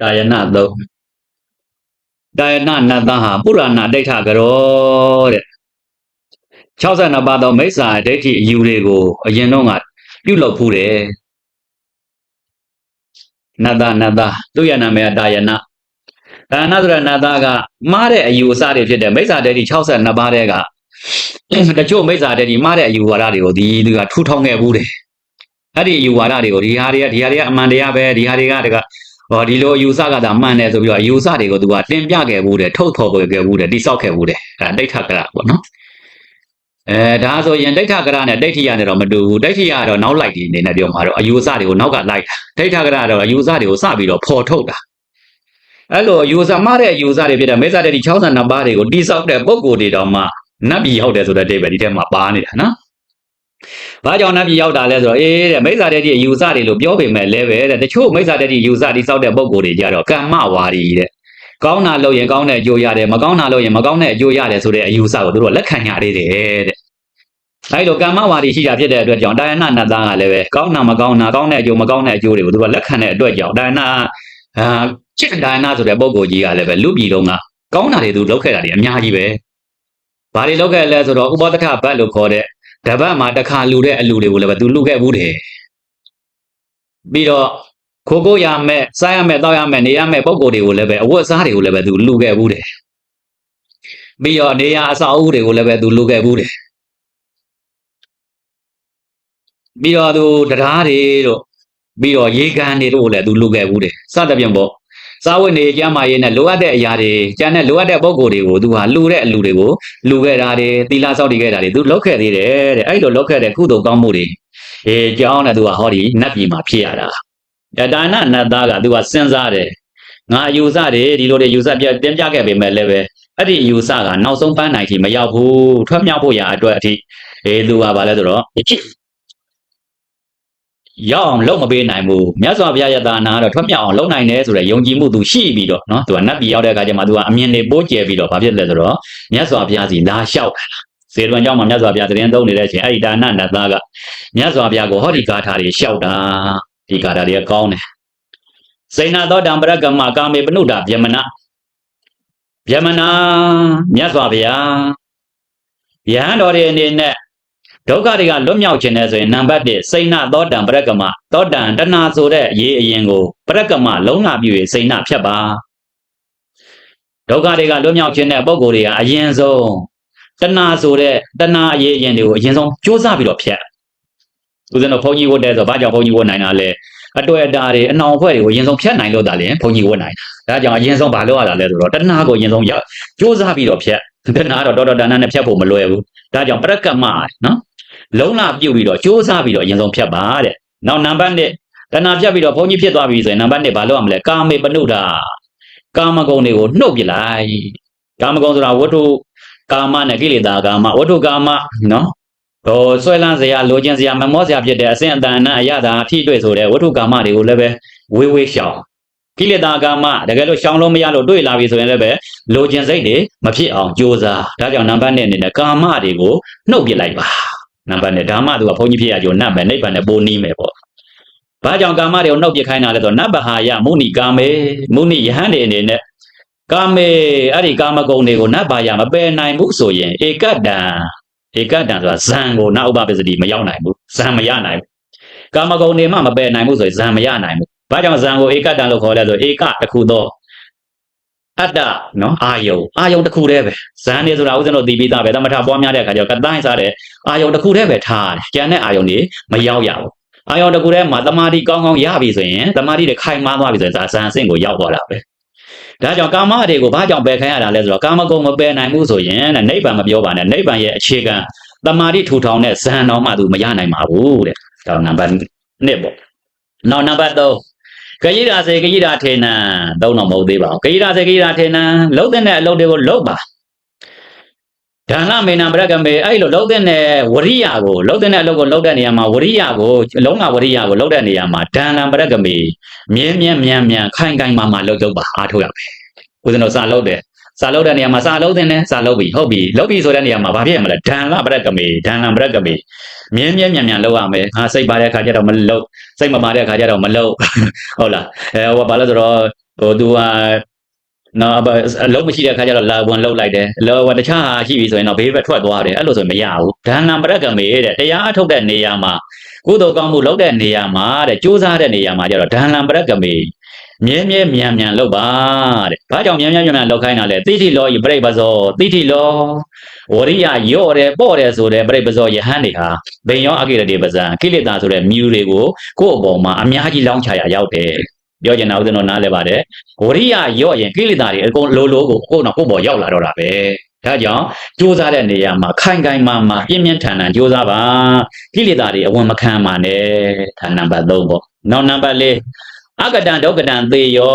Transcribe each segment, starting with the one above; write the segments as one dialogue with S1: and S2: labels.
S1: တာယနာသုံးတာယနာနတ်သားဟာပုရဏဒိဋ္ဌကရောတဲ့62ပါးသောမိစ္ဆာဒိဋ္ဌိအယူတွေကိုအရင်တော့ကပြုလုပ်ဖူးတယ်နတ်သားနတ်သားသူ့ရဲ့နာမည်ကတာယနာတာယနာဆိုတဲ့နတ်သားကမှားတဲ့အယူအဆတွေဖြစ်တဲ့မိစ္ဆာဒိဋ္ဌိ62ပါးတဲ့ကတချို့မိစ္ဆာဒိဋ္ဌိမှားတဲ့အယူဝါဒတွေကိုဒီသူကထူထောင်ခဲ့ဘူးတယ်အဲ့ဒီအယူဝါဒတွေကိုဒီဟာတွေကဒီဟာတွေကအမှန်တရားပဲဒီဟာတွေကတက ဟောဒီလိုအယူဆကသာမှန်တယ်ဆိုပြီးတော့အယူဆတွေကိုသူကတင်ပြခဲ့ဘူးတယ်ထုတ်ဖော်ခဲ့ဘူးတယ်တိဆောက်ခဲ့ဘူးတယ်အဲဒိဋ္ဌကရပေါ့နော်အဲဒါဆိုရင်ဒိဋ္ဌကရနဲ့ဒိဋ္ဌိယနဲ့တော့မတူဘူးဒိဋ္ဌိယကတော့နောက်လိုက်ဒီအနေနဲ့ပြောမှာတော့အယူဆတွေကိုနောက်ကလိုက်တာဒိဋ္ဌကရကတော့အယူဆတွေကိုစပြီးတော့ဖော်ထုတ်တာအဲ့လိုအယူဆမှားတဲ့အယူဆတွေဖြစ်တဲ့မေဇာတေတီ62ပါးတွေကိုတိဆောက်တဲ့ပုံကိုယ်တွေတောင်မှနတ်ပြည်ရောက်တယ်ဆိုတဲ့အိဗယ်ဒီထဲမှာပါနေတာနော်။ ဘာကြောင့်နတ်ပြည်ရောက်တာလဲဆိုတော့အေးတဲ့မိစ္ဆာတတိအယူဆတွေလို့ပြောပေမဲ့လည်းပဲတဲ့တချို့မိစ္ဆာတတိယူဆတိစောက်တဲ့ပုံကိုယ်တွေကြတော့ကမ္မဝါဒီတဲ့။ကောင်းတာလုပ်ရင်ကောင်းတဲ့အကျိုးရတယ်မကောင်းတာလုပ်ရင်မကောင်းတဲ့အကျိုးရတယ်ဆိုတဲ့အယူဆကိုသူတို့လက်ခံကြသေးတယ်တဲ့။အဲဒီလိုကမ္မဝါဒီရှိတာဖြစ်တဲ့အတွက်ကြောင့်တာယနာနတ်သားကလည်းပဲကောင်းတာမကောင်းတာကောင်းတဲ့အကျိုးမကောင်းတဲ့အကျိုးတွေကိုသူတို့လက်ခံတဲ့အတွက်ကြောင့်တာယနာအာချစ်တာယနာဆိုတဲ့ပုံကိုယ်ကြီးကလည်းပဲလူပြည်လုံးကကောင်းတာတွေသူလုပ်ခဲ့တာတွေအများကြီးပဲ။ဘာတွေလုပ်ခဲ့လဲဆိုတော့ဥပဒထဘတ်လို့ခေါ်တဲ့ တပတ်မှာတစ်ခါလူတဲ့အလူတွေကိုလည်းပဲသူလူခဲ့ဘူးတယ်ပြီးတော့ခိုးကိုရမဲ့စားရမဲ့တောက်ရမဲ့နေရမဲ့ပုံကိုယ်တွေကိုလည်းပဲအဝတ်အစားတွေကိုလည်းပဲသူလူခဲ့ဘူးတယ်ပြီးတော့နေရအစာအုပ်တွေကိုလည်းပဲသူလူခဲ့ဘူးတယ်ပြီးတော့သူတရားတွေတို့ပြီးတော့ရေကန်တွေတို့လည်းသူလူခဲ့ဘူးတယ်စသဖြင့်ပေါ့ စားဝတ်နေကြမှာရေးနဲ့လိုအပ်တဲ့အရာတွေကျန်တဲ့လိုအပ်တဲ့ပုံကိုယ်တွေကိုသူဟာလူတဲ့အလူတွေကိုလူခဲ့တာတွေသီလစောင့်တည်ခဲ့တာတွေသူလုပ်ခဲ့သေးတယ်တဲ့အဲ့လိုလုပ်ခဲ့တဲ့ကုသိုလ်ကောင်းမှုတွေအေးကြောင်းတဲ့သူကဟောဒီနတ်ပြည်မှာဖြစ်ရတာဒါနနတ်သားကသူကစဉ်းစားတယ်ငါယူဆတယ်ဒီလိုတွေယူဆပြတင်ပြခဲ့ပေမဲ့လည်းပဲအဲ့ဒီယူဆကနောက်ဆုံးပန်းနိုင်ထိမရောက်ဘူးထွက်မြောက်ဖို့ရာအတွက်အထိအေးသူကဘာလဲဆိုတော့ ရောက်အောင်လုပ်မပေးနိုင်ဘူးမြတ်စွာဘုရားယတာနာကတော့ထွက်မြောက်အောင်လုပ်နိုင်တယ်ဆိုတဲ့ယုံကြည်မှုသူရှိပြီးတော့နော်သူကနတ်ပြည်ရောက်တဲ့အခါကျမှသူကအမြင်တွေပိုးကျဲပြီးတော့ဘာဖြစ်လဲဆိုတော့မြတ်စွာဘုရားစီလာလျှောက်တာစေတွန်ကြောင့်မှမြတ်စွာဘုရားတရင်သုံးနေတဲ့အချိန်အဲ့ဒီဒါနနတ်သားကမြတ်စွာဘုရားကိုဟောဒီဂါထာတွေလျှောက်တာဒီဂါထာတွေကကောင်းတယ်စိဏသောတံပရကမကာမေပနုတာဗျမနဗျမနာမြတ်စွာဘုရားယဟန်တော်တွေအနေနဲ့ ဒုက္ခတွေကလွတ်မြောက်ခြင်းနဲ့ဆိုရင်နံပါတ်1စိဏသောတံပရကမသောတံတဏဆိုတဲ့ရေးအရင်ကိုပရကမလုံးလာပြည့်စိဏဖြတ်ပါဒုက္ခတွေကလွတ်မြောက်ခြင်းတဲ့ပုံကိုယ်တွေကအရင်ဆုံးတဏဆိုတဲ့တဏအရေးအရင်တွေကိုအရင်ဆုံးစူးစမ်းပြီးတော့ဖြတ်ဦးဇင်းတို့ဘုန်းကြီးဝတ်တဲ့ဆိုဘာကြောင့်ဘုန်းကြီးဝတ်နိုင်တာလဲအတွေ့အတာတွေအနှောင်အဖွဲ့တွေကိုအရင်ဆုံးဖြတ်နိုင်လို့တာလေဘုန်းကြီးဝတ်နိုင်တာဒါကြောင့်အရင်ဆုံးဘာလုပ်ရတာလဲဆိုတော့တဏကိုအရင်ဆုံးရောက်စူးစမ်းပြီးတော့ဖြတ်တဏတော့တော်တော်တဏနဲ့ဖြတ်ဖို့မလွယ်ဘူးဒါကြောင့်ပရကမနော် လုံးလာပြုတ်ပြီးတော့စူးစမ်းပြီးတော့အရင်ဆုံးဖြတ်ပါတဲ့နောက်နံပါတ်1တဏဖြတ်ပြီးတော့ဘုန်းကြီးဖြစ်သွားပြီဆိုရင်နံပါတ်1ဘာလုပ်ရမလဲကာမေပနုတာကာမဂုဏ်တွေကိုနှုတ်ပြလိုက်ကာမဂုဏ်ဆိုတာဝတ္ထုကာမနဲ့ကိလေသာကာမဝတ္ထုကာမနော်ဟိုဆွဲလန်းစရာလိုချင်စရာမမောစရာဖြစ်တဲ့အစဉ်အတန်နဲ့အရသာထိတွေ့ဆိုတဲ့ဝတ္ထုကာမတွေကိုလည်းပဲဝေးဝေးရှောင်ကိလေသာကာမတကယ်လို့ရှောင်လို့မရလို့တွေ့လာပြီဆိုရင်လည်းပဲလိုချင်စိတ်တွေမဖြစ်အောင်ကြိုးစားဒါကြောင့်နံပါတ်1အနေနဲ့ကာမတွေကိုနှုတ်ပြလိုက်ပါ နံပါတ်1ဓမ္မသူကဘုန်းကြီးဖြစ်ရကြိုနတ်ပဲနိဗ္ဗာန်နဲ့ပိုးနီးမယ်ပေါ့ဘာကြောင့်ကာမတွေကိုနှုတ်ပြခိုင်းတာလဲဆိုတော့နတ်ဘဟာယမုဏိကာမေမုဏိယဟန်တွေအနေနဲ့ကာမေအဲ့ဒီကာမဂုဏ်တွေကိုနတ်ဘာယမပယ်နိုင်ဘူးဆိုရင်ဧကတံဧကတံဆိုတာဇံကိုနတ်ဥပပစ္စတိမရောက်နိုင်ဘူးဇံမရနိုင်ဘူးကာမဂုဏ်တွေမှမပယ်နိုင်ဘူးဆိုရင်ဇံမရနိုင်ဘူးဘာကြောင့်ဇံကိုဧကတံလို့ခေါ်လဲဆိုဧကတစ်ခုသော အတ္တနော်အာယုံအာယုံတစ်ခုတည်းပဲဇန်နေဆိုတာဥစဉ်တို့သိပြီးသားပဲသမထပွားများတဲ့အခါကျတော့ကတိုင်းစားတဲ့အာယုံတစ်ခုတည်းပဲထားတယ်ကျန်တဲ့အာယုံတွေမရောက်ရဘူးအာယုံတစ်ခုတည်းမှာတမာတိကောင်းကောင်းရပြီဆိုရင်တမာတိတွေခိုင်မာသွားပြီဆိုရင်ဇာဇန်အဆင့်ကိုရောက်သွားတာပဲဒါကြောင့်ကာမတွေကိုဘာကြောင့်ပယ်ခိုင်းရတာလဲဆိုတော့ကာမဂုဏ်မပယ်နိုင်ဘူးဆိုရင်တဲ့နိဗ္ဗာန်မပြောပါနဲ့နိဗ္ဗာန်ရဲ့အခြေခံတမာတိထူထောင်တဲ့ဇန်တော်မှသူမရနိုင်ပါဘူးတဲ့ဒါနံပါတ်1ပေါ့နောက်နံပါတ်3 ကယိရာစေကယိရာထေနံသုံးတော့မဟုတ်သေးပါဘူးကယိရာစေကယိရာထေနံလှုပ်တဲ့အလုပ်တွေကိုလှုပ်ပါဒါနမေနံပရကမေအဲ့လိုလှုပ်တဲ့ဝရိယကိုလှုပ်တဲ့အလုပ်ကိုလှုပ်တဲ့နေရာမှာဝရိယကိုလုံးဝဝရိယကိုလှုပ်တဲ့နေရာမှာဒါနံပရကမေမြင်းမြန်းမြန်မြန်ခိုင်ခိုင်မာမာလှုပ်လုပ်ပါအားထုတ်ရမယ်ဦးဇင်းတို့စာလှုပ်တယ် စာလုပ်တဲ့နေရာမှာစာလုပ်တဲ့နဲ့စာလုပ်ပြီဟုတ်ပြီလုပ်ပြီဆိုတဲ့နေရာမှာဘာဖြစ်ရမလဲဒဏ္ဍပရကမေဒဏ္ဍပရကမေမြင်းမြင်းမြန်မြန်လုပ်ရမယ်ငါစိတ်ပါတဲ့အခါကျတော့မလုပ်စိတ်မပါတဲ့အခါကျတော့မလုပ်ဟုတ်လားအဲဟိုဘာလို့ဆိုတော့ဟိုသူကနော်အပအလုံးမရှိတဲ့ခါကျတော့လာဝင်လောက်လိုက်တယ်လောကတခြားဟာရှိပြီဆိုရင်တော့ဘေးဘက်ထွက်သွားတယ်အဲ့လိုဆိုရင်မရဘူးဒါနံပရကမေတဲ့တရားအထုတ်တဲ့နေရာမှာကုသိုလ်ကောင်းမှုလုပ်တဲ့နေရာမှာတဲ့ကြိုးစားတဲ့နေရာမှာကျတော့ဒါနံပရကမေ မြဲမြဲမြန်မြန်လုပ်ပါတဲ့ဘာကြောင့်မြဲမြဲမြန်မြန်လုပ်ခိုင်းတာလဲတိတိလောဤပြိပဇောတိတိလောဝရိယရော့တယ်ပေါ့တယ်ဆိုတဲ့ပြိပဇောယဟန်တွေဟာဘိန်ရောအကိရတိပဇံကိလေသာဆိုတဲ့မြူတွေကိုကိုယ့်အပေါ်မှာအများကြီးလောင်းချရာရောက်တယ်ပြောချင်တာဦးဇင်းတို့နားလဲပါတယ်ဝရိယရော့ရင်ကိလေသာတွေအကုန်လိုလိုကိုကိုယ့်တော့ကိုယ့်ပေါ်ရောက်လာတော့တာပဲဒါကြောင့်ကြိုးစားတဲ့နေရာမှာခိုင်ခိုင်မာမာပြင်းပြင်းထန်ထန်ကြိုးစားပါကိလေသာတွေအဝင်မခံပါနဲ့ဒါနံပါတ်3ပေါ့နောက်နံပါတ်4 အကတံဒုက္ကတံသေယော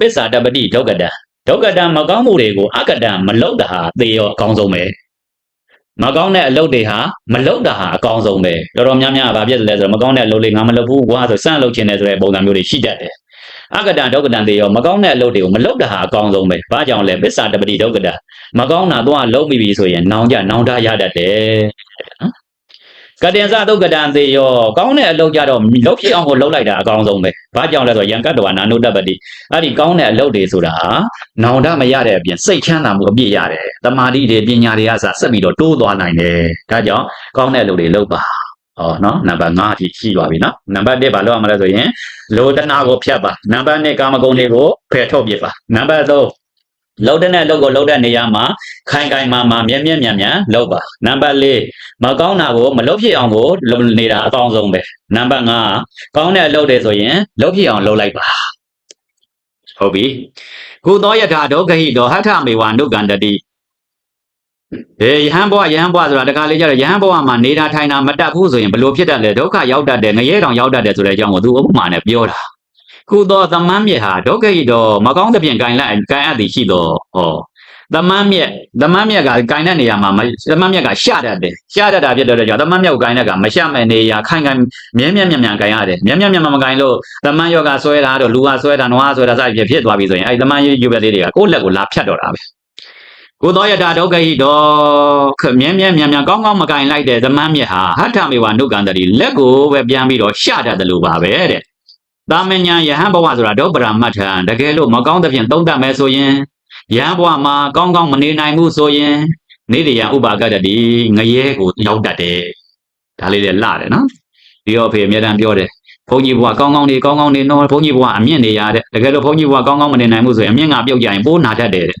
S1: ပစ္စာတပတိဒုက္ကတံဒုက္ကတံမကောင်းမှုတွေကိုအကတံမလုတ်တာဟာသေယောအကောင်းဆုံးပဲမကောင်းတဲ့အလုပ်တွေဟာမလုတ်တာဟာအကောင်းဆုံးပဲတော်တော်များများကဘာဖြစ်လဲဆိုတော့မကောင်းတဲ့အလုပ်လေးငါမလုပ်ဘူးကွာဆိုစမ်းလုပ်ချင်တယ်ဆိုတဲ့ပုံစံမျိုးတွေရှိတတ်တယ်အကတံဒုက္ကတံတေရောမကောင်းတဲ့အလုပ်တွေကိုမလုပ်တာဟာအကောင်းဆုံးပဲ။ဘာကြောင့်လဲပစ္စာတပတိဒုက္ကတံမကောင်းတာတော့လုံးမိပြီဆိုရင်နောင်ကြနောင်တရတတ်တယ်နော်။ ကတင်္စဒုက္ကတံတေရောကောင်းတဲ့အလုပ်ကြတော့လုပ်ဖြစ်အောင်ကိုလုပ်လိုက်တာအကောင်းဆုံးပဲ။ဘာကြောင့်လဲဆိုတော့ယံကတ္တဝနာနုတ္တပတိအဲ့ဒီကောင်းတဲ့အလုပ်တွေဆိုတာဟာနောင်တမရတဲ့အပြင်စိတ်ချမ်းသာမှုအပြည့်ရတယ်။တမာတိတွေပညာတွေကစဆက်ပြီးတော့တိုးသွားနိုင်တယ်။ဒါကြောင့်ကောင်းတဲ့အလုပ်တွေလုပ်ပါ။ဟောနော်နံပါတ်5အထိရှိသွားပြီနော်နံပါတ်1ဘာလုပ်ရမလဲဆိုရင်လောတနာကိုဖြတ်ပါနံပါတ်2ကာမဂုဏ်တွေကိုဖယ်ထုတ်ပြပါနံပါတ်3 လောက်တဲ့လောက်ကိုလောက်တဲ့နေရာမှာခိုင်ခိုင်မာမာမြဲမြဲမြန်မြန်လောက်ပါနံပါတ်4မကောင်းတာကိုမလုပ်ဖြစ်အောင်ကိုလုပ်နေတာအကောင်းဆုံးပဲနံပါတ်5ကောင်းတဲ့အလုပ်တွေဆိုရင်လုပ်ဖြစ်အောင်လုပ်လိုက်ပါဟုတ်ပြီကုသောယထာဒုက္ခဟိတောဟထမေဝနုကန္တတိအေးယဟန်ဘဝယဟန်ဘဝဆိုတာတခါလေကျတော့ယဟန်ဘဝမှာနေတာထိုင်တာမတတ်ဘူးဆိုရင်ဘလို့ဖြစ်တတ်လဲဒုက္ခရောက်တတ်တယ်ငရဲတောင်ရောက်တတ်တယ်ဆိုတဲ့အကြောင်းကိုသူဥပမာနဲ့ပြောတာ ကုသောသမမ်းမြေဟာဒုက္ခဟိတောမကောင်းတဲ့ပြင်ဂိုင်လိုက်ဂိုင်အပ်သည်ရှိတော့ဟောသမမ်းမြက်သမမ်းမြက်ကဂိုင်တဲ့နေရာမှာသမမ်းမြက်ကရှတတ်တယ်ရှတတ်တာဖြစ်တဲ့ကြောင့်သမမ်းမြက်ကိုဂိုင်တဲ့ကမရှမဲ့နေရာခိုင်ခိုင်မြဲမြဲမြန်မြန်ဂိုင်ရတယ်မြဲမြဲမြန်မြန်မဂိုင်လို့သမမ်းယောဂဆွဲတာတော့လူကဆွဲတာနွားဆွဲတာစသဖြင့်ဖြစ်သွားပြီဆိုရင်အဲဒီသမမ်းယူပဲလေးတွေကကိုယ့်လက်ကိုလာဖြတ်တော့တာပဲကိုသောယတာဒုက္ခဟိတောခမြဲမြဲမြန်မြန်ကောင်းကောင်းမကင်လိုက်တဲ့သမမ်းမြက်ဟာဟထမေဝနုကန္တတိလက်ကိုပဲပြန်ပြီးတော့ရှတတ်တယ်လို့ပါပဲတဲ့ တာမညာယဟန်ဘဝဆိုတာဒုပ္ပရာမတ်ထံတကယ်လို့မကောင်းတဲ့ဖြင့်သုံးတတ်မယ်ဆိုရင်ယဟန်ဘဝမှာကောင်းကောင်းမနေနိုင်ဘူးဆိုရင်နေတရဥပါကတတိငရဲကိုရောက်တတ်တယ်ဒါလေးလည်းလှတယ်နော်ဒီတော့ဖေအမြဲတမ်းပြောတယ်ဘုန်းကြီးဘဝကောင်းကောင်းနေကောင်းကောင်းနေနော်ဘုန်းကြီးဘဝအမြင့်နေရတဲ့တကယ်လို့ဘုန်းကြီးဘဝကောင်းကောင်းမနေနိုင်ဘူးဆိုရင်အမြင့်ကပြုတ်ကြရင်ပိုးနာတတ်တယ်တဲ့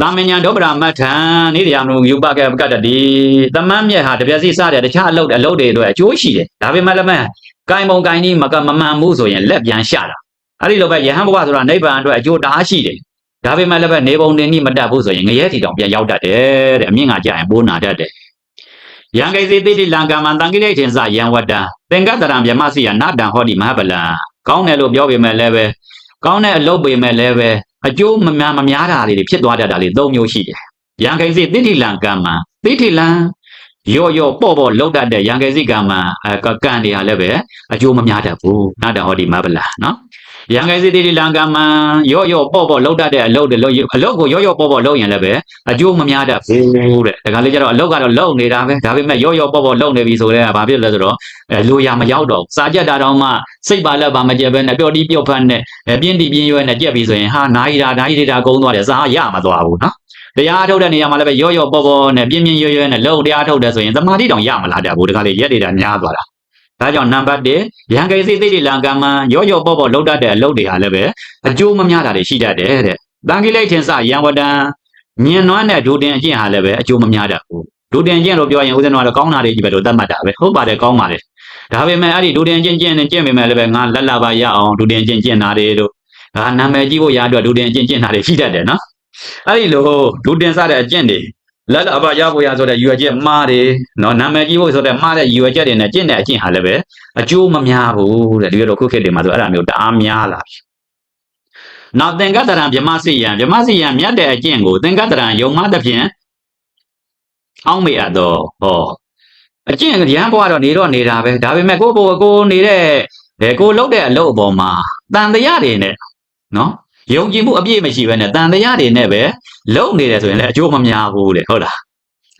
S1: တာမညာဒုပ္ပရာမတ်ထံနေတရားမလို့ယူပကပကတတိတမန်းမြက်ဟာတပြက်စီစတဲ့တခြားအလုပ်အလုပ်တွေအတွက်အကျိုးရှိတယ်ဒါပေမဲ့လည်းမဲ့ ကိုင်ပုံကိုင်ကြီးမကမမှန်ဘူးဆိုရင်လက်ပြန်ရှာတာအဲ့ဒီလိုပဲယဟန်ဘဝဆိုတာနိဗ္ဗာန်အတွက်အကျိုးတအားရှိတယ်ဒါပေမဲ့လည်းပဲနေပုံတင်ကြီးမတတ်ဘူးဆိုရင်ငရဲတီတောင်ပြန်ရောက်တတ်တယ်တဲ့အမြင့်ကကြာရင်ပိုးနာတတ်တယ်ယံကိစီတိတိလံကမ္မံတံကိလေထင်စယံဝတ္တသင်္ကတရံမြမစီယနာတံဟောတိမဟာပလံကောင်းတယ်လို့ပြောပေမဲ့လည်းပဲကောင်းတဲ့အလုပ်ပေမဲ့လည်းပဲအကျိုးမများမများတာတွေဖြစ်သွားတတ်တာလေး၃မျိုးရှိတယ်။ရံခိစီတိဋ္ဌိလံကမ္မတိဋ္ဌိလံ ရော့ရော့ပေါ့ပေါ့လောက်တတ်တဲ့ရံခိစီကမ္မအဲကံတွေဟာလည်းပဲအကျိုးမများတတ်ဘူး။နာတဟောဒီမဗလာနော်။ရံခိစီတိဋ္ဌိလံကမ္မရော့ရော့ပေါ့ပေါ့လောက်တတ်တဲ့အလုပ်တွေလုပ်အလုပ်ကိုရော့ရော့ပေါ့ပေါ့လုပ်ရင်လည်းပဲအကျိုးမများတတ်ဘူးတဲ့။ဒါကလေးကျတော့အလုပ်ကတော့လုပ်နေတာပဲ။ဒါပေမဲ့ရော့ရော့ပေါ့ပေါ့လုပ်နေပြီဆိုတော့ဘာဖြစ်လဲဆိုတော့အဲလိုရမရောက်တော့စာကြက်တာတောင်မှစိတ်ပါလက်ပါမကြက်ပဲနဲ့ပျော်တီးပျော်ဖတ်နဲ့ပြင်းတီပြင်းရွယ်နဲ့ကြက်ပြီဆိုရင်ဟာနာရီတာနာရီတာကုန်းသွားတယ်စာရမသွားဘူးနော် တရားထုတ်တဲ့နေရာမှာလည်းပဲရော့ရော့ပေါ်ပေါ်နဲ့ပြင်းပြင်းရွယ်ရွယ်နဲ့လုံတရားထုတ်တယ်ဆိုရင်သမာဓိတောင်ရမလာတတ်ဘူးတခါလေရက်နေတာများသွားတာဒါကြောင့်နံပါတ်1ရန်ကိစိသိတိလံကမ္မရော့ရော့ပေါ်ပေါ်လှုပ်တတ်တဲ့အလုပ်တွေဟာလည်းပဲအကျိုးမများတာတွေရှိတတ်တယ်တဲ့တန်ခိလိတ်ထင်စရန်ဝတံမြင်နွမ်းတဲ့ဒုတင်အကျင့်ဟာလည်းပဲအကျိုးမများတတ်ဘူးဒုတင်အကျင့်လို့ပြောရင်ဦးဇင်းတော်ကတော့ကောင်းတာတွေကြီးပဲလို့သတ်မှတ်တာပဲဟုတ်ပါတယ်ကောင်းပါတယ်ဒါပေမဲ့အဲ့ဒီဒုတင်ကျင့်ကျင့်နဲ့ကျင့်ပေမဲ့လည်းပဲငါလက်လာပါရအောင်ဒုတင်ကျင့်ကျင့်တာတွေတို့ငါနာမည်ကြီးဖို့ရအတွက်ဒုတင်ကျင့်ကျင့်တာတွေရှိတတ်တယ်နော် အဲ့ဒီလိုဒုတင်စတဲ့အကျင့်တွေလက်လာပါရဖို့ရဆိုတဲ့ရွယ်ချက်မှားတယ်နော်နာမည်ကြီးဖို့ဆိုတဲ့မှားတဲ့ရွယ်ချက်တွေနဲ့ကျင့်တဲ့အကျင့်ဟာလည်းပဲအကျိုးမများဘူးတဲ့ဒီလိုခုခေတ်တွေမှာဆိုအဲ့ဒါမျိုးတအားများလာပြီနောက်သင်္ကတရံဗြဟ္မစိယံဗြဟ္မစိယံမြတ်တဲ့အကျင့်ကိုသင်္ကတရံယုံမသဖြင့်အောင်းမေအပ်တော့ဟောအကျင့်ရမ်းဘွားတော့နေတော့နေတာပဲဒါပေမဲ့ကိုယ့်ဘဝကိုနေတဲ့ဘယ်ကိုလှုပ်တဲ့အလုပ်အပေါ်မှာတန်တရားတွေနဲ့နော် ယုံကြည်မှုအပြည့်မရှိဘဲနဲ့တန်တရားတွေနဲ့ပဲလုံနေတယ်ဆိုရင်လည်းအကျိုးမများဘူးတဲ့ဟုတ်လား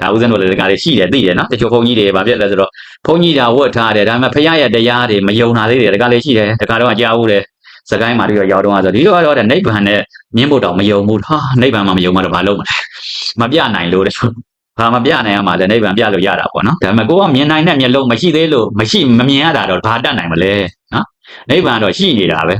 S1: ဒါဥစဉ်တို့လည်းဒီကလေးရှိတယ်သိတယ်နော်တချို့ဘုန်းကြီးတွေဗာပြက်လဲဆိုတော့ဘုန်းကြီးတာဝတ်ထားတယ်ဒါပေမဲ့ဖခင်ရဲ့တရားတွေမယုံတာလေးတွေဒီကလေးရှိတယ်ဒီကတော့အကြောက်ဦးတယ်စကိုင်းမှာတည်းရောက်တော့ဆိုဒီတော့တော့တဲ့နိဗ္ဗာန်နဲ့မြင်းဖို့တောင်မယုံဘူးဟာနိဗ္ဗာန်မှာမယုံမှတော့ဘာလုပ်မလဲမပြနိုင်လို့တဲ့ဘာမပြနိုင်ရမှာလဲနိဗ္ဗာန်ပြလို့ရတာပေါ့နော်ဒါပေမဲ့ကိုကမြင်နိုင်တဲ့မျက်လုံးမရှိသေးလို့မရှိမမြင်ရတာတော့ဘာတတ်နိုင်မလဲနော်နိဗ္ဗာန်တော့ရှိနေတာပဲ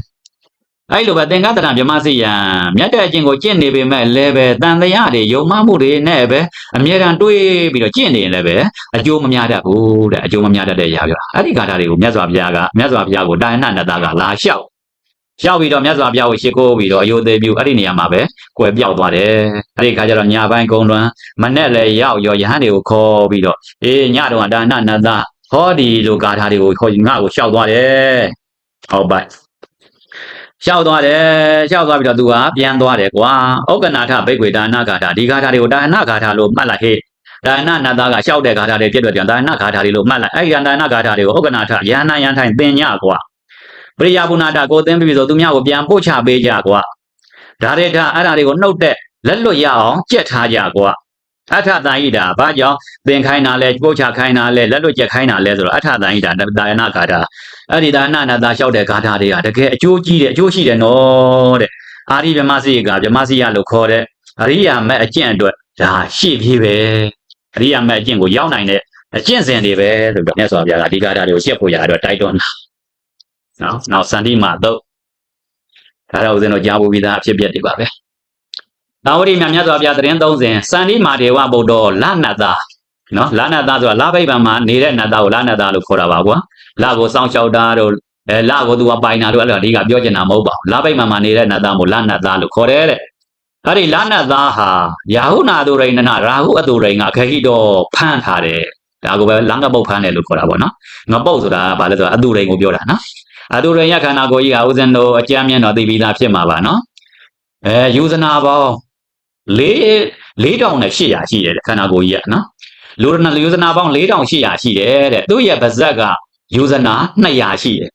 S1: အဲ့လိုပဲသင်္ကတ္တရမြမစိယံမြတ်တဲ့အကျင့်ကိုကျင့်နေပေမဲ့လည်းပဲတန်တရားတွေယုံမှမှုတွေနဲ့ပဲအမြဲတမ်းတွေးပြီးတော့ကျင့်နေရင်လည်းပဲအကျိုးမများတတ်ဘူးတဲ့အကျိုးမများတတ်တဲ့ຢာပြောအဲ့ဒီဂါထာတွေကိုမြတ်စွာဘုရားကမြတ်စွာဘုရားကိုတာယနာနတ္တကလာလျှောက်လျှောက်ပြီးတော့မြတ်စွာဘုရားကိုရှ िख ိုးပြီးတော့အယုသေးပြုအဲ့ဒီနေရာမှာပဲကွယ်ပြောက်သွားတယ်အဲ့ဒီခါကျတော့ညာပိုင်းကုံလွန်မနဲ့လည်းရောက်ရောယဟန်တွေကိုခေါ်ပြီးတော့အေးညတော့ဒါနနတ္တဟောဒီလိုဂါထာတွေကိုခေါ်ငါ့ကိုလျှောက်သွားတယ်ဟုတ်ပါ ရှောက်သွားတယ်ရှောက်သွားပြီးတော့သူကပြန်သွားတယ်ကွာဥက္ကနာထဘိက္ခွေဒါနဂါထာဒီဂါထာတွေကိုဒါနဂါထာလို့မှတ်လိုက်ဟဲ့ဒါနနတ်သားကရှောက်တဲ့ဂါထာတွေပြည့်တယ်ပြန်ဒါနဂါထာတွေလို့မှတ်လိုက်အဲ့ဒီဒါနဂါထာတွေကိုဥက္ကနာထယန္နာယန္ထိုင်သင်ညကွာပရိယာပုဏ္ဏတာကိုသင်ပြီဆိုသူများကိုပြန်ပို့ချပေးကြကွာဒါတွေဒါအဲ့ဒါတွေကိုနှုတ်တဲ့လက်လွတ်ရအောင်ကြက်ထားကြကွာ အထတန်ဤတာဘာကြောင့်သင်ခိုင်းတာလဲပို့ချခိုင်းတာလဲလက်လွတ်ကြက်ခိုင်းတာလဲဆိုတော့အထတန်ဤတာဒါယနာဂါထာအဲ့ဒီဒါနနာသာလျှောက်တဲ့ဂါထာတွေကတကယ်အကျိုးကြီးတယ်အကျိုးရှိတယ်နော်တဲ့အာရိဗမစိကဗမစိယလို့ခေါ်တဲ့အရိယာမဲ့အကျင့်အတွက်ဒါရှေ့ပြေးပဲအရိယာမဲ့အကျင့်ကိုရောက်နိုင်တဲ့အကျင့်စဉ်တွေပဲဆိုပြီးမြတ်စွာဘုရားကဒီဂါထာတွေကိုရှက်ဖို့ရတော့တိုက်တွန်းတာနော်နောက်စန္ဒီမာတော့ဒါတော့ဦးဇင်းတို့ကြားဖို့ပြီးသားအဖြစ်ပြက်တွေပါပဲ သာဝတိမြတ်မြတ်စွာဘုရားတရင်30စန္ဒီမာဒေဝဗုဒ္ဓလနတ္တနော်လနတ္တဆိုတာလာဘိဗံမှာနေတဲ့နတ္တကိုလနတ္တလို့ခေါ်တာပါကွာလကိုစောင့်ရှောက်တာတို့အဲလကိုသူကပိုင်တာတို့အဲ့လိုအဓိကပြောချင်တာမဟုတ်ပါဘူးလဘိတ်မှာမှာနေတဲ့နတ်သားမို့လနတ်သားလို့ခေါ်တယ်တဲ့အဲ့ဒီလနတ်သားဟာယာဟုနာသူရိဏနာရာဟုအသူရိန်ကခဟိတော်ဖမ်းထားတယ်ဒါကိုပဲလန်ကပုတ်ဖမ်းတယ်လို့ခေါ်တာပေါ့နော်ငပုတ်ဆိုတာကဘာလဲဆိုတော့အသူရိန်ကိုပြောတာနော်အသူရိန်ရခန္ဓာကိုယ်ကြီးကဥစဉ်တို့အကြမ်းမြင်တော်သိပြီးသားဖြစ်မှာပါနော်အဲယူဇနာပေါင်း ၄၄တောင်နဲ့800ရှိတယ်ခန္ဓာကိုယ်ကြီးကနော်လူရဏလူဇနာပေါင်း4800ရှိတယ်တဲ့သူ့ရဲ့ဗဇက်ကယူဇနာ200ရှိတယ်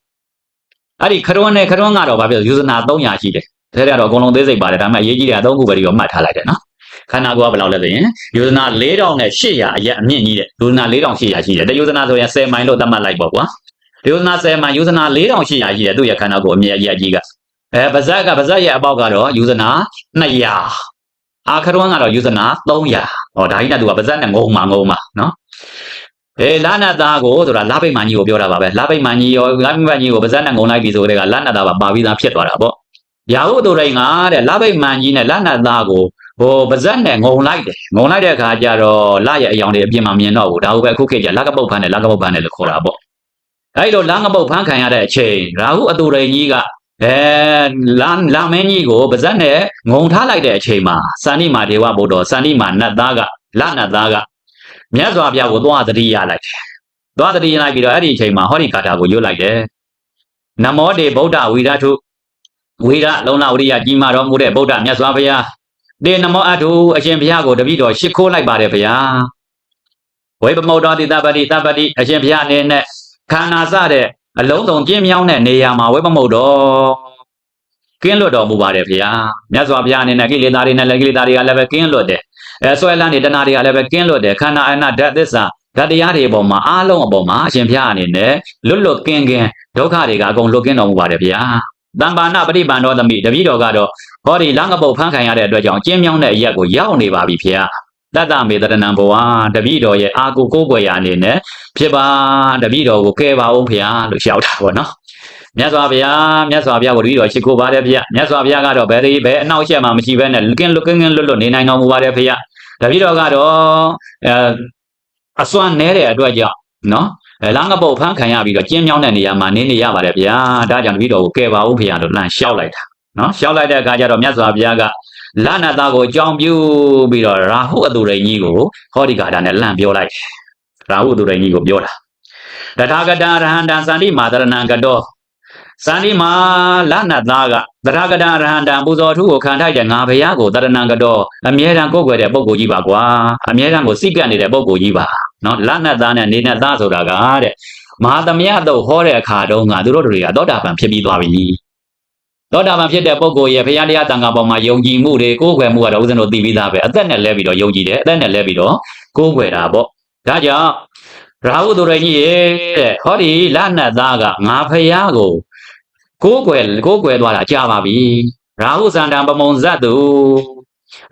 S1: အဲ့ဒီခရွန်းနဲ့ခရွန်းကတော့ဘာဖြစ်လဲယူဇနာ300ရှိတယ်ဒါကြတော့အကုန်လုံးသေးစိတ်ပါတယ်ဒါပေမဲ့အရေးကြီးတာ3ခုပဲဒီတော့မှတ်ထားလိုက်တယ်နော်ခန္ဓာကိုယ်ကဘယ်လောက်လဲဆိုရင်ယူဇနာ4000နဲ့800အရက်အမြင့်ကြီးတဲ့ယူဇနာ4800ရှိတယ်တယူဇနာဆိုရင်10မိုင်လို့သတ်မှတ်လိုက်ပေါ့ကွာယူဇနာ10မိုင်ယူဇနာ4800ရှိတယ်သူ့ရဲ့ခန္ဓာကိုယ်အမြင့်အရက်ကြီးကအဲဗဇက်ကဗဇက်ရဲ့အပေါက်ကတော့ယူဇနာ200 အာခရွန်းကတော့ယူဇနာ300ဟောဒါကြီးကသူကဗဇက်နဲ့ငုံမှာငုံမှာနော်အဲလာနတ်သားကိုဆိုတာလာပိတ်မန်ကြီးကိုပြောတာပါပဲလာပိတ်မန်ကြီးရောလာပိတ်မန်ကြီးကိုဗဇက်နဲ့ငုံလိုက်ပြီဆိုတဲ့ကလာနတ်သားပါပါပြီးသားဖြစ်သွားတာပေါ့ရာဟုတို့တိုင်းကတဲ့လာပိတ်မန်ကြီးနဲ့လာနတ်သားကိုဟိုဗဇက်နဲ့ငုံလိုက်တယ်ငုံလိုက်တဲ့အခါကျတော့လာရဲ့အယောင်တွေအပြင်မှာမြင်တော့ဘူးဒါဟုတ်ပဲအခုခေတ်ကျလာကပုတ်ဖန်းနဲ့လာကပုတ်ဖန်းနဲ့လို့ခေါ်တာပေါ့အဲဒီလိုလာကပုတ်ဖန်းခံရတဲ့အချိန်ရာဟုအတူရိန်ကြီးက အဲလာလာမင်းကြီးကိုပါဇက်နဲ့ငုံထားလိုက်တဲ့အချိန်မှာစန္ဒီမာဒေဝဘုဒ္ဓစန္ဒီမာနတ်သားကလနတ်သားကမြတ်စွာဘုရားကိုသွားသတိရလိုက်တယ်။သွားသတိရလိုက်ပြီးတော့အဲ့ဒီအချိန်မှာဟောဒီကာထာကိုရွတ်လိုက်တယ်။နမောတေဗုဒ္ဓဝိရထုဝိရလုံလဝရိယကြီးမာတော်မူတဲ့ဗုဒ္ဓမြတ်စွာဘုရားတေနမောအထုအရှင်ဘုရားကိုတပည့်တော်ရှ िख ိုးလိုက်ပါတယ်ဗျာ။ဝိပမုဒ္ဒောတိတပတိတပတိအရှင်ဘုရားအနေနဲ့ခန္ဓာစတဲ့ အလုံးစုံကျင်းမြောင်းတဲ့နေရာမှာဝိပမုတ်တော်ကင်းလွတ်တော်မူပါတယ်ဗျာမြတ်စွာဘုရားအနေနဲ့ကိလေသာတွေနဲ့လည်းကိလေသာတွေကလည်းပဲကင်းလွတ်တယ်အဲဆွဲလန်းနေတဏှာတွေကလည်းပဲကင်းလွတ်တယ်ခန္ဓာအနဓာတ်သစ္စာဓာတ်တရားတွေအပေါ်မှာအားလုံးအပေါ်မှာအရှင်ဘုရားအနေနဲ့လွတ်လွတ်ကင်းကင်းဒုက္ခတွေကအကုန်လွတ်ကင်းတော်မူပါတယ်ဗျာတမ္ပါဏပရိပန္နောသမိတပည့်တော်ကတော့ဟောဒီလငပုတ်ဖန်းခံရတဲ့အတွက်ကြောင့်ကျင်းမြောင်းတဲ့အရက်ကိုရောက်နေပါပြီဖေ။ တတ္တမေတရဏံဘဝတပည့်တော်ရဲ့အာကိုကိုးကွယ်ရာအနေနဲ့ဖြစ်ပါတပည့်တော်ကိုကဲပါအောင်ဖေလို့ရှောက်တာပေါ့နော်မြတ်စွာဘုရားမြတ်စွာဘုရားကိုတပည့်တော်ရှိခိုးပါတယ်ဖေမြတ်စွာဘုရားကတော့ဘယ်ဒီဘယ်အနောက်ရှက်မှမရှိဘဲနဲ့ကင်းလွတ်ကင်းကင်းလွတ်လွတ်နေနိုင်တော်မူပါတယ်ဖေတပည့်တော်ကတော့အဲအစွမ်းနဲတဲ့အတွက်ကြောင့်နော်အဲလငပုတ်ဖန်းခံရပြီးတော့ကျင်းမြောင်းတဲ့နေရာမှာနေနေရပါတယ်ဗျာဒါကြောင့်တပည့်တော်ကိုကဲပါဦးဖေလို့လန့်လျှောက်လိုက်တာနော်လျှောက်လိုက်တဲ့အခါကျတော့မြတ်စွာဘုရားက လနသားကိုအကြောင်းပြုပြီးတော့ရာဟုအတူရိန်ကြီးကိုဟောဒီကာတာနဲ့လန့်ပြောလိုက်ရာဟုအတူရိန်ကြီးကိုပြောတာတထာဂတရဟန္တံသန္တိမာတရဏံကတောသန္တိမာလနသားကတထာဂတရဟန္တံပူဇော်ထုကိုခံထိုက်တဲ့ငါဘုရားကိုတရဏံကတောအမြဲတမ်းကိုယ်ွယ်တဲ့ပုဂ္ဂိုလ်ကြီးပါကွာအမြဲတမ်းကိုစိတ်ကပ်နေတဲ့ပုဂ္ဂိုလ်ကြီးပါနော်လနသားနဲ့နေနသားဆိုတာကတဲ့မဟာသမယတော့ဟောတဲ့အခါတုန်းကသူတို့တွေကသောတာပန်ဖြစ်ပြီးသွားပြီ သောတာပန်ဖြစ်တဲ့ပုဂ္ဂိုလ်ရဲ့ဘုရားတရားတန်ခါပေါ်မှာယုံကြည်မှုတွေကိုယ်ွယ်မှုကတော့ဦးဇင်းတို့သိပြီးသားပဲအသက်နဲ့လဲပြီးတော့ယုံကြည်တယ်အသက်နဲ့လဲပြီးတော့ကိုယ်ွယ်တာပေါ့ဒါကြောင့်ရာဟုသူရကြီးရဲ့တဲ့ဟောဒီလနတ်သားကငါဖယားကိုကိုးကွယ်ကိုးကွယ်သွားတာကြာပါပြီရာဟုစန္ဒံပမုံဇတ်သူ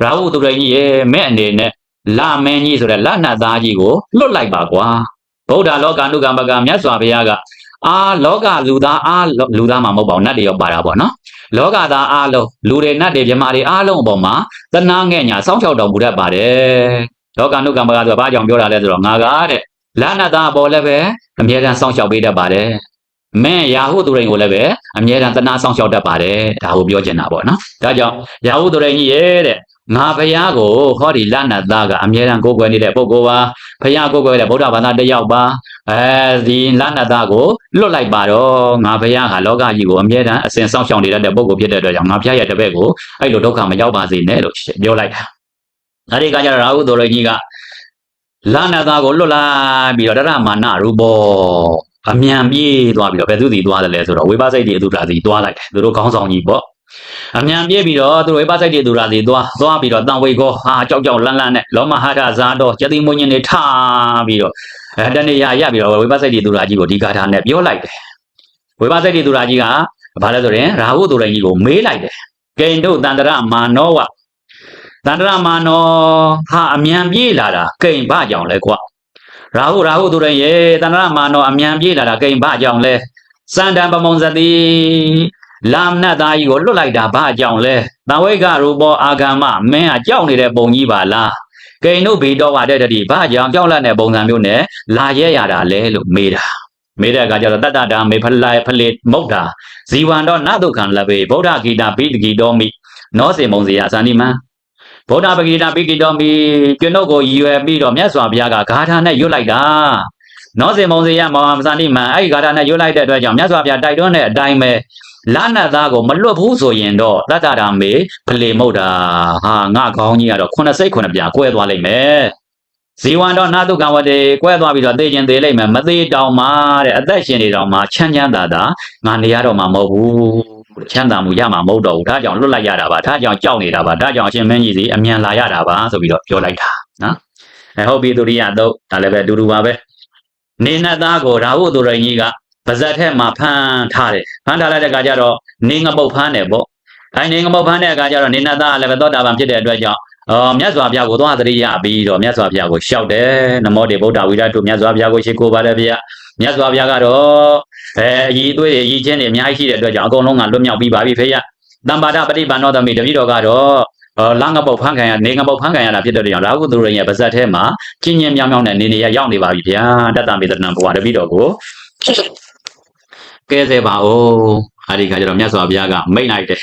S1: ရာဟုသူရကြီးရဲ့မဲ့အနေနဲ့လာမင်းကြီးဆိုတဲ့လက်နတ်သားကြီးကိုလွတ်လိုက်ပါကွာဗုဒ္ဓလောကနုကံပကမြတ်စွာဘုရားက အာလောကလူသားအားလူသားမှမဟုတ်ပါဘူးနတ်တွေရောပါတာပေါ့နော်လောကသားအားလုံးလူတွေနတ်တွေမြမာတွေအားလုံးအပေါ်မှာတနာငဲ့ညာစောင့်ရှောက်တော်မူတတ်ပါတယ်လောကနုကံပကဆိုတာဘာကြောင့်ပြောတာလဲဆိုတော့ငါကတဲ့လနတ်သားအပေါ်လည်းပဲအမြဲတမ်းစောင့်ရှောက်ပေးတတ်ပါတယ်မင်းရာဟုသူရိန်ကိုလည်းပဲအမြဲတမ်းတနာဆောင်ရှောက်တတ်ပါတယ်ဒါကိုပြောချင်တာပေါ့နော်ဒါကြောင့်ရာဟုသူရိန်ကြီးရဲ့တဲ့ ငါဘုရားကိုဟောဒီလနတ်သားကအမြဲတမ်းကိုးကွယ်နေတဲ့ပုဂ္ဂိုလ်ပါဘုရားကိုးကွယ်တဲ့ဗုဒ္ဓဘာသာတစ်ယောက်ပါအဲဒီလနတ်သားကိုလွတ်လိုက်ပါတော့ငါဘုရားဟာလောကကြီးကိုအမြဲတမ်းအစဉ်ဆောင်ရှောက်နေတတ်တဲ့ပုဂ္ဂိုလ်ဖြစ်တဲ့အတွက်ကြောင့်ငါဘုရားရဲ့တပည့်ကိုအဲ့လိုဒုက္ခမရောက်ပါစေနဲ့လို့ပြောလိုက်တာအဲဒီကကြတော့ရာဟုသူရိန်ကြီးကလနတ်သားကိုလွတ်လိုက်ပြီးတော့တရမာနရူပောအမြန်ပြေးသွားပြီးတော့ဘယ်သူစီသွားတယ်လဲဆိုတော့ဝိပဿစိတ်တွေအတူတူစီသွားလိုက်တယ်သူတို့ခေါင်းဆောင်ကြီးပေါ့ အမြန်ပြေးပြီးတော့သူတို့ဝိပဿစိတ်တွေအတူတူစီသွားသွားပြီးတော့တန်ဝိကောဟာကြောက်ကြောက်လန့်လန့်နဲ့လောမဟာရဇာတော့ကျတိမွညင်းတွေထားပြီးတော့အဲတနေ့ရရပြီးတော့ဝိပဿစိတ်တွေအတူတူကြီးကိုဒီကာထာနဲ့ပြောလိုက်တယ်ဝိပဿစိတ်တွေအတူတူကြီးကဘာလဲဆိုရင်ရာဟုသူရိန်ကြီးကိုမေးလိုက်တယ်ကိန်တို့တန္တရမာနောဝတန္တရမာနောဟာအမြန်ပြေးလာတာကိန်ဘာကြောင့်လဲကွာရာဟုရာဟုသူရင်ရေတဏ္ဍမာနောအမြန်ပြေးလာတာကိမ်ဘာကြောင့်လဲစန္ဒံပမုံဇတိ လာမနတ်သားကြီးကိုလွတ်လိုက်တာဘာကြောင့်လဲတဝိကရူပောအာဂမမင်းကကြောက်နေတဲ့ပုံကြီးပါလားကိန်တို့ဘီတော်ဝတဲ့တတိဘာကြောင့်ကြောက်လန့်တဲ့ပုံစံမျိုးနဲ့လာရဲရတာလဲလို့မေးတာမေးတဲ့အခါကျတော့တတ္တတာမေဖလာဖလေမုတ်တာဇီဝန္တောနတုခံလဘေဗုဒ္ဓဂီတာဘိတဂီတော်မိနောစေမုံစီယသန္တိမံဗုဒ္ဓပဂိတာပိကိတော်မီကျွန်ုပ်ကိုရည်ရွယ်ပြီးတော့မြတ်စွာဘုရားကဂါထာနဲ့ရွတ်လိုက်တာနောစင်မုံစီယမောဟမဇာတိမန်အဲ့ဒီဂါထာနဲ့ရွတ်လိုက်တဲ့အတွက်ကြောင့်မြတ်စွာဘုရားတိုက်တွန်းတဲ့အတိုင်းပဲ လာနတ်သားကိုမလွတ်ဘူးဆိုရင်တော့တတ္တရာမေဖလေမုတ်တာဟာငါကောင်းကြီးကတော့ခုနှစ်စိတ်ခုနှစ်ပြာကွဲသွားလိမ့်မယ်ဇီဝန္တောနာတုကံဝတေကွဲသွားပြီးတော့သိကျင်သေးလိမ့်မယ်မသေးတောင်မှတဲ့အသက်ရှင်နေတောင်မှချမ်းချမ်းသာသာငါနေရတော့မှာမဟုတ်ဘူးချမ်းသာမှုရမှာမဟုတ်တော့ဘူးဒါကြောင့်လွတ်လိုက်ရတာပါဒါကြောင့်ကြောက်နေတာပါဒါကြောင့်အရှင်မင်းကြီးစီအမြန်လာရတာပါဆိုပြီးတော့ပြောလိုက်တာနော်အဲဟုတ်ပြီသူရိယတော့ဒါလည်းပဲအတူတူပါပဲနေနတ်သားကိုရာဟုသူရိန်ကြီးက ပါဇက်ထဲမှာဖမ်းထားတယ်ဖမ်းထားလိုက်တဲ့အခါကျတော့နေငပုတ်ဖမ်းတယ်ပေါ့အဲနေငပုတ်ဖမ်းတဲ့အခါကျတော့နေနတ်သားကလည်းပဲသောတာပန်ဖြစ်တဲ့အတွက်ကြောင့်အော်မြတ်စွာဘုရားကိုသွားသတိရပြီးတော့မြတ်စွာဘုရားကိုရှောက်တယ်နမောတေဗုဒ္ဓဝိရတုမြတ်စွာဘုရားကိုရှိခိုးပါတယ်ဗျာမြတ်စွာဘုရားကတော့အဲအည်သွေးအည်ချင်းတွေအများကြီးရှိတဲ့အတွက်ကြောင့်အကုန်လုံးကလွတ်မြောက်ပြီးပါပြီဖေရတမ္ပါဒပฏิပန်တော်သမီးတပည့်တော်ကတော့အော်လငပုတ်ဖန်းခံရနေငပုတ်ဖန်းခံရတာဖြစ်တဲ့ကြောင့်ရာဟုသူရရဲ့ပါဇက်ထဲမှာကျင်းကျင်းမြောင်းမြောင်းနဲ့နေနေရရောက်နေပါပြီဗျာတတ္တမေတ္တနံဘဝတပည့်တော်ကို ကဲစေပါဦးအဲဒီခါကျတော့မြတ်စွာဘုရားကမိတ်လိုက်တယ်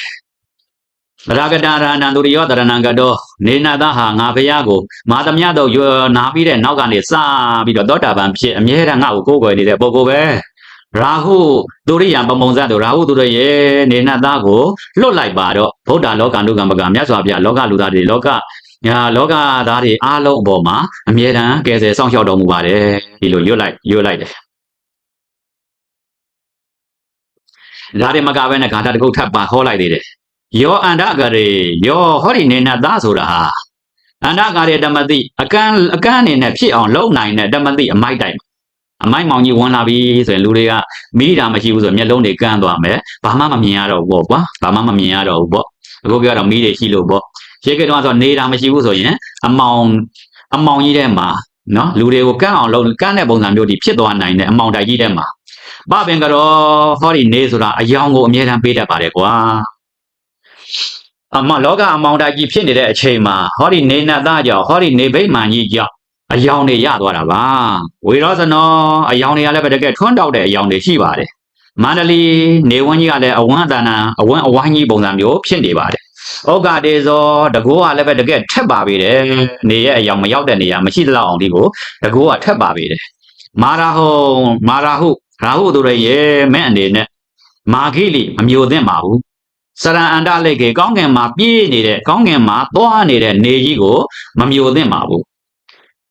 S1: ရာဂတရာဏံသူရိယောတရဏံကတောနေနသဟာငါဘုရားကိုမာသမယတော့ရွနာပြီးတဲ့နောက်ကနေစပြီးတော့သောတာပန်ဖြစ်အမြဲတမ်းငါ့ကိုကိုးကွယ်နေတဲ့ပုဂ္ဂိုလ်ပဲရာဟုသူရိယံပမုံဇတ်တို့ရာဟုသူရရဲ့နေနသကိုလွတ်လိုက်ပါတော့ဗုဒ္ဓလောကနုကံပကမြတ်စွာဘုရားလောကလူသားတွေလောကညာလောကသားတွေအားလုံးအပေါ်မှာအမြဲတမ်းကယ်ဆယ်စောင့်ရှောက်တော်မူပါတယ်ဒီလိုရွတ်လိုက်ရွတ်လိုက်တယ် ဒါတွေမကဘဲနဲ့ဂါထာတစ်ခုထပ်ပါဟောလိုက်သေးတယ်ယောအန္တကရေယောဟောဒီနေနသဆိုတာဟာအန္တကရေဓမ္မတိအကန့်အကန့်အနေနဲ့ဖြစ်အောင်လုပ်နိုင်တဲ့ဓမ္မတိအမိုက်တိုင်အမိုက်မောင်ကြီးဝင်လာပြီဆိုရင်လူတွေကမိတာမရှိဘူးဆိုမျက်လုံးတွေကန်းသွားမယ်ဘာမှမမြင်ရတော့ဘူးပေါ့ကွာဘာမှမမြင်ရတော့ဘူးပေါ့အခုပြောတော့မိတွေရှိလို့ပေါ့ရှေ့ကတော့ဆိုနေတာမရှိဘူးဆိုရင်အမောင်အမောင်ကြီးထဲမှာနော်လူတွေကိုကန်းအောင်လုပ်ကန်းတဲ့ပုံစံမျိုးဒီဖြစ်သွားနိုင်တဲ့အမောင်တိုက်ကြီးထဲမှာ ပပင်ကတော့ဟောဒီနေဆိုတာအယောင်ကိုအမြဲတမ်းပေးတတ်ပါတယ်ကွာအမလောကအမောင်တိုက်ကြီးဖြစ်နေတဲ့အချိန်မှာဟောဒီနေနတ်သားကြောင့်ဟောဒီနေဗိမာန်ကြီးကြောင့်အယောင်တွေရသွားတာပါဝေရောဇနောအယောင်တွေကလည်းပဲတကယ်ထွန်းတောက်တဲ့အယောင်တွေရှိပါတယ်မန္တလီနေဝန်းကြီးကလည်းအဝန်းအတန်အဝန်းအဝိုင်းကြီးပုံစံမျိုးဖြစ်နေပါတယ်ဩဃတေဇောတကောကလည်းပဲတကယ်ထက်ပါပေတယ်နေရဲ့အယောင်မရောက်တဲ့နေရာမရှိသလောက်အောင်ဒီကိုတကောကထက်ပါပေတယ်မာရာဟုမာရာဟု ရာဟုတို့ရဲ့မဲ့အနေနဲ့မာခိလိမမျိုးသင့်ပါဘူးစရံအန္တလက်ကေကောင်းကင်မှာပြေးနေတဲ့ကောင်းကင်မှာသွားနေတဲ့နေကြီးကိုမမျိုးသင့်ပါဘူး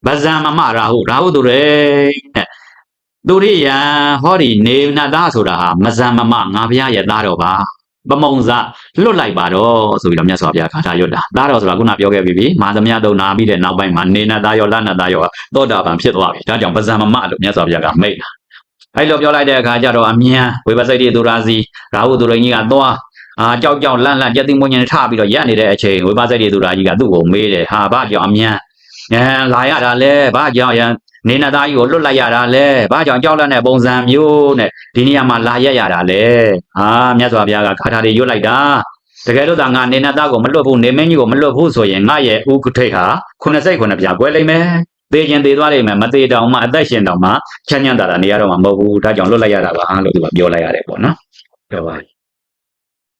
S1: ဗဇံမမရာဟုရာဟုသူရေတဲ့သူရိယံဟောဒီနေနတ်သားဆိုတာဟာမဇံမမငါဘုရားရဲ့သားတော်ပါပမုံစလွတ်လိုက်ပါတော့ဆိုပြီးတော့မြတ်စွာဘုရားခါထားရွတ်တာသားတော်ဆိုတာခုနပြောခဲ့ပြီပြီမာသမယတုံနာပြီးတဲ့နောက်ပိုင်းမှာနေနတ်သားရောလနတ်သားရောသောတာပန်ဖြစ်သွားပြီဒါကြောင့်ပဇံမမလို့မြတ်စွာဘုရားကမိတ်တာ အဲ့လိုပြောလိုက်တဲ့အခါကျတော့အမြန်ဝိပဿိတ်တိသူရာစီရာဟုသူရိန်ကြီးကသွားအာကြောက်ကြောက်လန့်လန့်ကြက်သိမွင်းညင်ထပြီးတော့ရက်နေတဲ့အချိန်ဝိပဿိတ်တိသူရာကြီးကသူ့ကိုမေးတယ်ဟာဘာကြောင့်အမြန်အဲလာရတာလဲဘာကြောင့်ရန်နေနသားကြီးကိုလွတ်လိုက်ရတာလဲဘာကြောင့်ကြောက်လန့်တဲ့ပုံစံမျိုးနဲ့ဒီနေရာမှာလာရက်ရတာလဲဟာမြတ်စွာဘုရားကခါထာတွေရွတ်လိုက်တာတကယ်လို့သာငါနေနသားကိုမလွတ်ဘူးနေမင်းကြီးကိုမလွတ်ဘူးဆိုရင်ငါရဲ့ဥက္ကထိတ်ဟာခုနှစ်စိတ်ခုနှစ်ပြားကွဲလိမ့်မယ် သေခြင်းသေသွားလိမ့်မယ်မသေတောင်မှအသက်ရှင်တောင်မှချမ်းချမ်းသာသာနေရတော့မှာမဟုတ်ဘူးဒါကြောင့်လွတ်လိုက်ရတာပါလို့သူကပြောလိုက်ရတယ်ပေါ့နော်ပြောပါ